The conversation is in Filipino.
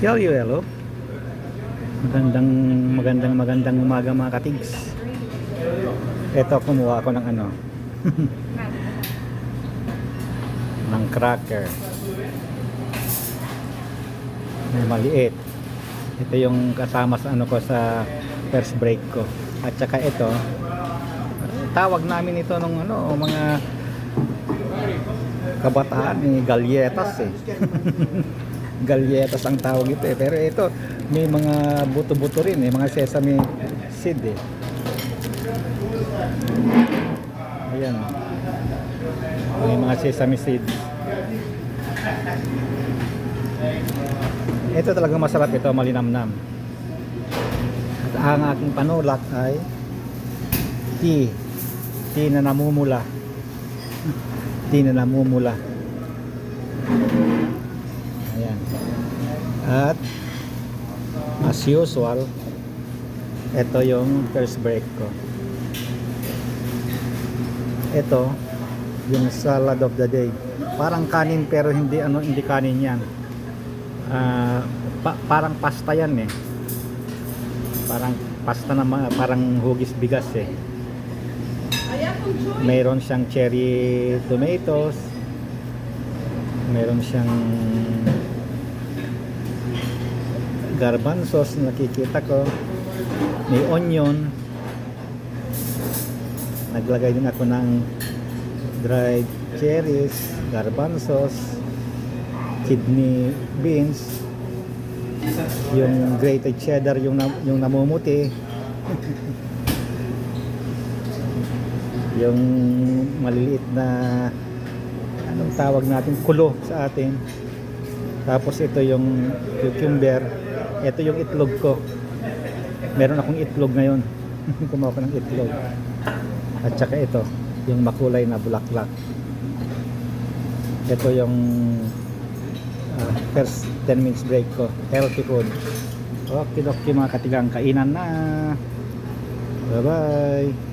Yo, yo, hello. Magandang, magandang, magandang umaga mga katigs. Ito, kumuha ako ng ano. ng cracker. May maliit. Ito yung kasama sa ano ko sa first break ko. At saka ito, tawag namin ito nung ano, mga kabataan ni galletas eh. galletas ang tawag ito eh. Pero ito, may mga buto-buto rin eh, mga sesame seed eh. Ayan. May mga sesame seed. Ito talaga masarap ito, malinamnam. At ang aking panulat ay tea. Tea na namumula. tea na namumula. Ayan. At as usual, ito yung first break ko. Ito, yung salad of the day. Parang kanin pero hindi ano hindi kanin 'yan. Ah, pa- parang pasta 'yan eh. Parang pasta na parang hugis bigas eh. Mayroon siyang cherry tomatoes. Mayroon siyang garbanzos na nakikita ko. May onion. Naglagay din ako ng dried cherries, garbanzos, kidney beans, yung grated cheddar yung na, yung namumuti. yung maliliit na anong tawag natin kulo sa atin. Tapos ito yung cucumber. Ito yung itlog ko. Meron akong itlog ngayon. Kumuha ko ng itlog. At saka ito, yung makulay na bulaklak. Ito yung ah, first 10 minutes break ko. Healthy food. Okay, okay mga katigang kainan na. Bye-bye.